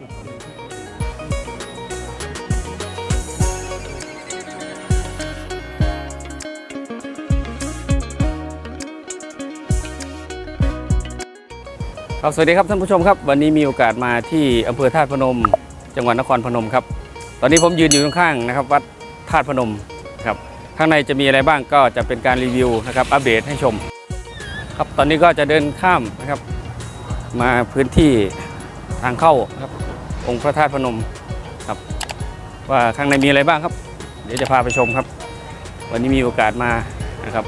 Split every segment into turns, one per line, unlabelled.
ครับสวัสดีครับท่านผู้ชมครับ วันนี้มีโอกาสมาที่อำเภอธาตุพนม จังหวัดนครพนมครับ ตอนนี้ผมยืนอยู่ข้างๆนะครับ วัดธาตุพนมครับข้างในจะมีอะไรบ้างก็จะเป็นการรีวิวนะครับอัปเดตให้ชม ครับตอนนี้ก็จะเดินข้ามนะครับ มาพื้นที่ทางเข้านะครับ องค์พระธาตุพนมครับ ว่าข้างในมีอะไรบ้างครับ เดี๋ยวจะพาไปชมครับ วันนี้มีโอกาสมานะครับ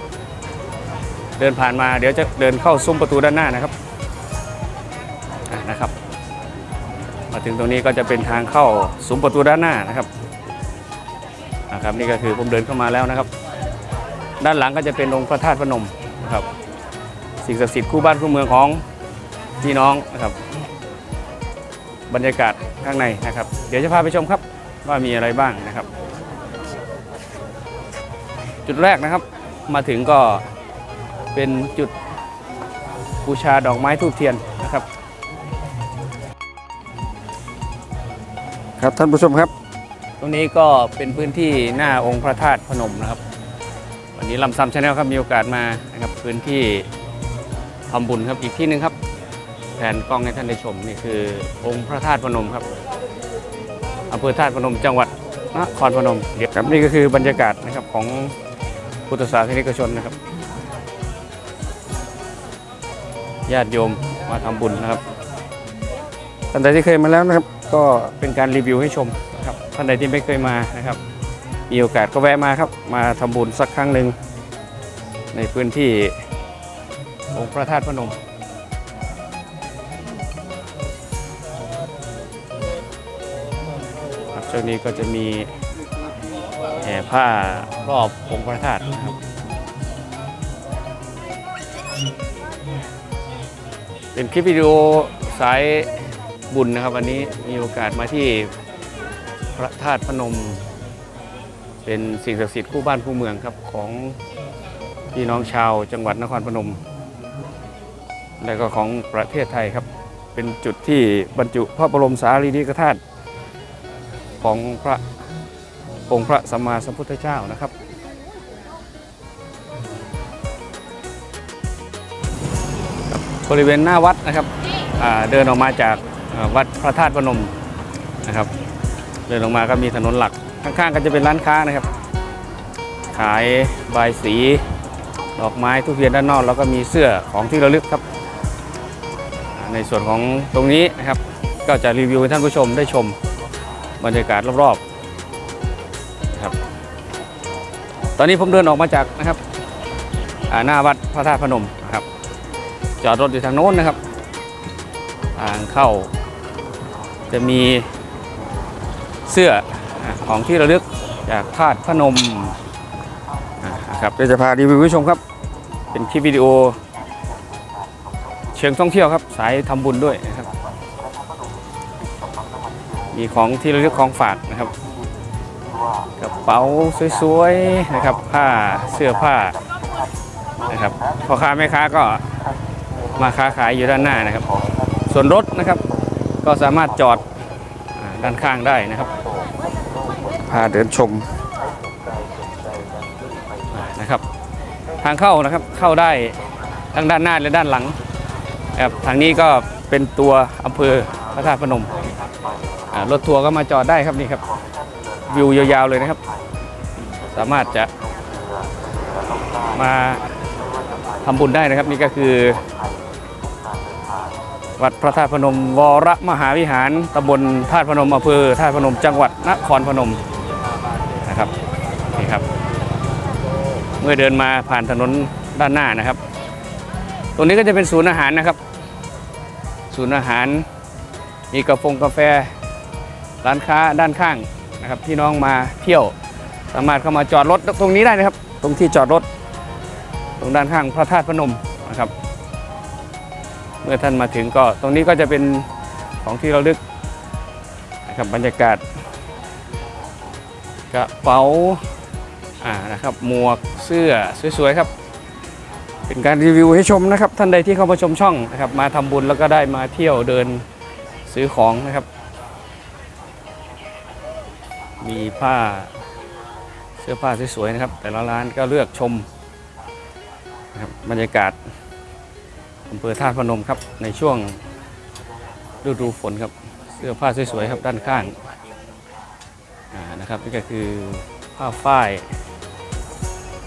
เดินผ่านมาเดี๋ยวจะเดินเข้าซุ้มประตูด้านหน้านะครับะนะครับ มาถึงตรงนี้ก็จะเป็นทางเข้าซุ้มประตูด้านหน้านะครับนะครับ นี่ก็คือผมเดินเข้ามาแล้วนะครับ ด้านหลังก็จะเป็นองค์พระธาตุพนมนะครับ สิ่งศักดิ์สิทธิ์คู่บ้านคู่เมืองของพี่น้องนะครับ บรรยากาศข้างในนะครับ เดี๋ยวจะพาไปชมครับว่ามีอะไรบ้างนะครับ จุดแรกนะครับ มาถึงก็เป็นจุดบูชาดอกไม้ทูบเทียนนะครับ ครับท่านผู้ชมครับ ตรงนี้ก็เป็นพื้นที่หน้าองค์พระธาตุพนมนะครับ วันนี้ลำซ้ำชาแนลครับมีโอกาสมานะครับพื้นที่ทำบุญครับอีกที่หนึ่งครับแผนกล้องให้ท่านได้ชมนี่คือองค์พระธาตุพนมครับอำเภอธาตุพนมจังหวัดนครพนมเดี๋ยวครับนี่ก็คือบรรยากาศนะครับของพุทธศาสนิกชนนะครับญาติโยมมาทำบุญนะครับท่านใดที่เคยมาแล้วนะครับ ก็เป็นการรีวิวให้ชมนะครับท่านใดที่ไม่เคยมานะครับมีโอกาสก็แวะมาครับ มาทำบุญสักครั้งหนึ่งในพื้นที่องค์พระธาตุพนม ช่วงนี้ก็จะมีแห่ผ้ารอบองค์พระธาตุนะครับ เป็นคลิปวิดีโอสายบุญนะครับ วันนี้มีโอกาสมาที่พระธาตุพนม เป็นสิ่งศักดิ์สิทธิ์คู่บ้านคู่เมืองครับของพี่น้องชาวจังหวัดนครพนม และก็ของประเทศไทยครับ เป็นจุดที่บรรจุพระบรมสารีริกธาตุ ของพระองค์พระสัมมาสัมพุทธเจ้านะครับบริเวณหน้าวัดนะครับเดินออกมาจากวัดพระธาตุพนมนะครับ เดินออกมาก็มีถนนหลักข้างๆก็จะเป็นร้านค้านะครับ ขายใบยสี ดอกไม้ทุเรียนด้านนอกแล้วก็มีเสื้อของที่ระลึกครับ ในส่วนของตรงนี้นะครับ ก็จะรีวิวให้ท่านผู้ชมได้ชม บรรยากาศรอบๆครับ ตอนนี้ผมเดินออกมาจากนะครับหน้าวัดพระธาตุพนมนะครับ จอดรถอยู่ทางโน้นนะครับทางเข้า จะมีเสื้อของที่ระลึกจากธาตุพนมครับเดี๋ยวจะพารีวิวให้ชมครับ เป็นคลิปวิดีโอ เชิงท่องเที่ยวครับ สายทำบุญด้วยนะครับ มีของที่ระลึกของฝากนะครับกระเป๋าสวยๆนะครับ ผ้าเสื้อผ้านะครับพ่อค้าแม่ค้าก็มาค้าขายอยู่ด้านหน้านะครับ ส่วนรถนะครับ ก็สามารถจอดอาด้านข้างได้นะครับพาเดินชมอ่านะครับ ทางเข้านะครับเข้าได้ทั้งด้านหน้าและด้านหลังครับทางนี้ก็เป็นตัวอำเภอพระธาตุพนมอ่า รถทัวร์ก็มาจอดได้ครับนี่ครับวิวยาวๆเลยนะครับ สามารถจะมาทำบุญได้นะครับ นี่ก็คือ วัดพระธาตุพนม วรมหาวิหารตำบลธาตุพนมอำเภอธาตุพนมจังหวัดนครพนมนะครับนี่ครับ เมื่อเดินมาผ่านถนนด้านหน้านะครับ ตรงนี้ก็จะเป็นศูนย์อาหารนะครับ ศูนย์อาหารมีกาแฟกาแฟ ร้านค้าด้านข้างนะครับพี่น้องมาเที่ยว สามารถเข้ามาจอดรถตรงนี้ได้นะครับ ตรงที่จอดรถ ตรงด้านข้างพระธาตุพนมนะครับ เมื่อท่านมาถึงก็ตรงนี้ก็จะเป็นของที่เราลึกนะครับบรรยากาศกระเป๋าอ่านะครับหมวกเสื้อสวยๆครับ เป็นการรีวิวให้ชมนะครับ ท่านใดที่เข้ามาชมช่องนะครับมาทำบุญแล้วก็ได้มาเที่ยวเดินซื้อของนะครับ มีผ้าเสื้อผ้าสวยๆนะครับ แต่ละร้านก็เลือกชมนะครับบรรยากาศอำเภอท่าตุพนมครับในช่วงฤดูฝนครับเสื้อผ้าสวยๆครับด้านข้างนะครับนี่ก็คือผ้าฝ้าย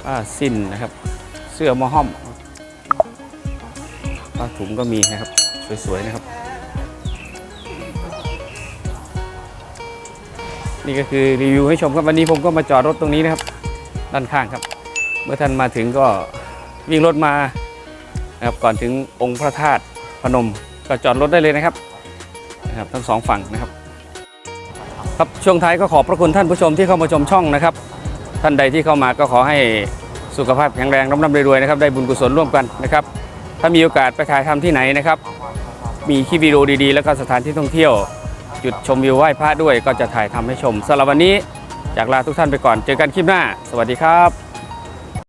ผ้าสิ้นนะครับ เสื้อมอห้อมผ้าถุงก็มีนะครับสวยๆนะครับ นี่ก็คือรีวิวให้ชมครับวันนี้ผมก็มาจอดรถตรงนี้นะครับ ด้านข้างครับ เมื่อท่านมาถึงก็วิ่งรถมานะครับก่อนถึงองค์พระธาตุพนมก็จอดรถได้เลยนะครับนะครับ ทั้งสองฝั่งนะครับ ครับช่วงท้ายก็ขอบพระคุณท่านผู้ชมที่เข้ามาชมช่องนะครับ ท่านใดที่เข้ามาก็ขอให้สุขภาพแข็งแรงร่ำรำรวยๆนะครับได้บุญกุศลร่วมกันนะครับ ถ้ามีโอกาสไปถ่ายทำที่ไหนนะครับ มีคลิปวิดีโอดีๆ แล้วก็สถานที่ท่องเที่ยว จุดชมวิวไหว้พระด้วยก็จะถ่ายทำให้ชมสำหรับวันนี้อยากลาทุกท่านไปก่อน เจอกันคลิปหน้า สวัสดีครับ